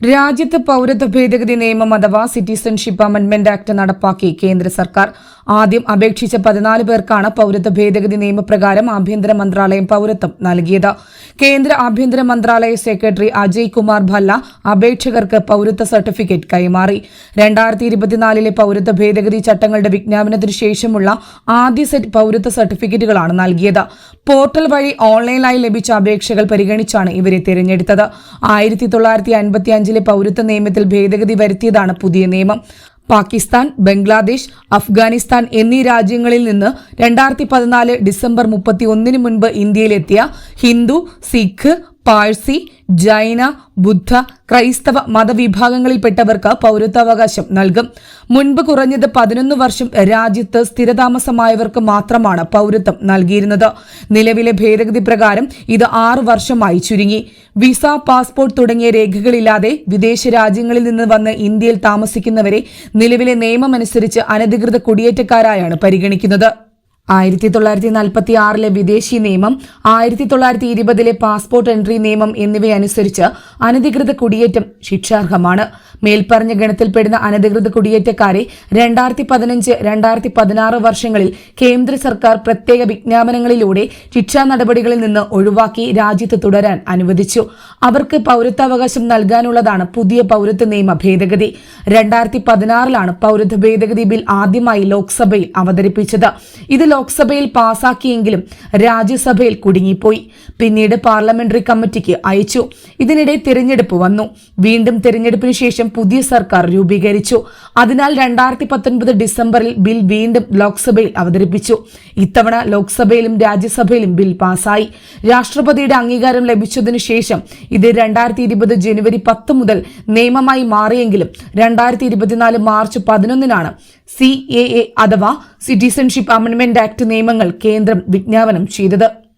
രാജ്യത്ത് പൌരത്വ ഭേദഗതി നിയമം അഥവാ സിറ്റിസൺഷിപ്പ് അമെന്റ്മെന്റ് ആക്ട് നടപ്പാക്കി കേന്ദ്ര സർക്കാർ. ആദ്യം അപേക്ഷിച്ച പതിനാല് പേർക്കാണ് പൌരത്വ ഭേദഗതി നിയമപ്രകാരം ആഭ്യന്തര മന്ത്രാലയം പൌരത്വം നൽകിയത്. കേന്ദ്ര ആഭ്യന്തര മന്ത്രാലയ സെക്രട്ടറി അജയ് കുമാർ ഭല്ല അപേക്ഷകർക്ക് പൌരത്വ സർട്ടിഫിക്കറ്റ് കൈമാറി. രണ്ടായിരത്തി ഇരുപത്തിനാലിലെ പൌരത്വ ഭേദഗതി ചട്ടങ്ങളുടെ വിജ്ഞാപനത്തിനു ശേഷമുള്ള ആദ്യ സെറ്റ് പൌരത്വ സർട്ടിഫിക്കറ്റുകളാണ് നൽകിയത്. പോർട്ടൽ വഴി ഓൺലൈനായി ലഭിച്ച അപേക്ഷകൾ പരിഗണിച്ചാണ് ഇവരെ തിരഞ്ഞെടുത്തത്. ആയിരത്തി അഞ്ചിലെ പൌരത്വ നിയമത്തിൽ ഭേദഗതി വരുത്തിയതാണ് പുതിയ നിയമം. പാകിസ്ഥാൻ ബംഗ്ലാദേശ് അഫ്ഗാനിസ്ഥാൻ എന്നീ രാജ്യങ്ങളിൽ നിന്ന് രണ്ടായിരത്തി പതിനാല് ഡിസംബർ മുപ്പത്തി ഒന്നിന് മുൻപ് ഇന്ത്യയിലെത്തിയ ഹിന്ദു സിഖ് പാഴ്സി ജൈന ബുദ്ധ ക്രൈസ്തവ മതവിഭാഗങ്ങളിൽപ്പെട്ടവർക്ക് പൗരത്വാവകാശം നൽകും. മുൻപ് കുറഞ്ഞത് പതിനൊന്ന് വർഷം രാജ്യത്ത് സ്ഥിരതാമസമായവർക്ക് മാത്രമാണ് പൗരത്വം നൽകിയിരുന്നത്. നിലവിലെ ഭേദഗതി പ്രകാരം ഇത് ആറു വർഷമായി ചുരുങ്ങി. വിസ പാസ്പോർട്ട് തുടങ്ങിയ രേഖകളില്ലാതെ വിദേശ രാജ്യങ്ങളിൽ നിന്ന് വന്ന് ഇന്ത്യയിൽ താമസിക്കുന്നവരെ നിലവിലെ നിയമമനുസരിച്ച് അനധികൃത കുടിയേറ്റക്കാരായാണ് പരിഗണിക്കുന്നത്. ആയിരത്തി തൊള്ളായിരത്തി നാൽപ്പത്തി ആറിലെ വിദേശി നിയമം ആയിരത്തി തൊള്ളായിരത്തി ഇരുപതിലെ പാസ്പോർട്ട് എൻട്രി നിയമം എന്നിവയനുസരിച്ച് അനധികൃത കുടിയേറ്റം ശിക്ഷാർഹമാണ്. മേൽപ്പറഞ്ഞ ഗണത്തിൽപ്പെടുന്ന അനധികൃത കുടിയേറ്റക്കാരെ രണ്ടായിരത്തി പതിനഞ്ച് രണ്ടായിരത്തി പതിനാറ് വർഷങ്ങളിൽ കേന്ദ്ര സർക്കാർ പ്രത്യേക വിജ്ഞാപനങ്ങളിലൂടെ ശിക്ഷാ നടപടികളിൽ നിന്ന് ഒഴിവാക്കി രാജ്യത്ത് തുടരാൻ അനുവദിച്ചു. അവർക്ക് പൗരത്വാവകാശം നൽകാനുള്ളതാണ് പുതിയ പൗരത്വ നിയമ ഭേദഗതി. രണ്ടായിരത്തി പതിനാറിലാണ് പൗരത്വ ഭേദഗതി ബിൽ ആദ്യമായി ലോക്സഭയിൽ അവതരിപ്പിച്ചത്. ഇത് ലോക്സഭയിൽ പാസാക്കിയെങ്കിലും രാജ്യസഭയിൽ കുടുങ്ങിപ്പോയി. പിന്നീട് പാർലമെന്ററി കമ്മിറ്റിക്ക് അയച്ചു. ഇതിനിടെ തിരഞ്ഞെടുപ്പ് വന്നു. വീണ്ടും തിരഞ്ഞെടുപ്പിന് ശേഷം പുതിയ സർക്കാർ രൂപീകരിച്ചു. അതിനാൽ രണ്ടായിരത്തി പത്തൊൻപത് ഡിസംബറിൽ ബിൽ വീണ്ടും ലോക്സഭയിൽ അവതരിപ്പിച്ചു. ഇത്തവണ ലോക്സഭയിലും രാജ്യസഭയിലും ബിൽ പാസായി. രാഷ്ട്രപതിയുടെ അംഗീകാരം ലഭിച്ചതിനു ശേഷം ഇത് രണ്ടായിരത്തി ഇരുപത് ജനുവരി പത്ത് മുതൽ നിയമമായി മാറിയെങ്കിലും രണ്ടായിരത്തി ഇരുപത്തിനാല് മാർച്ച് പതിനൊന്നിനാണ് സി എ എ അഥവാ സിറ്റിസൺഷിപ്പ് അമെന്റ്മെന്റ് ആക്ട് നിയമങ്ങൾ കേന്ദ്രം വിജ്ഞാപനം ചെയ്തത്.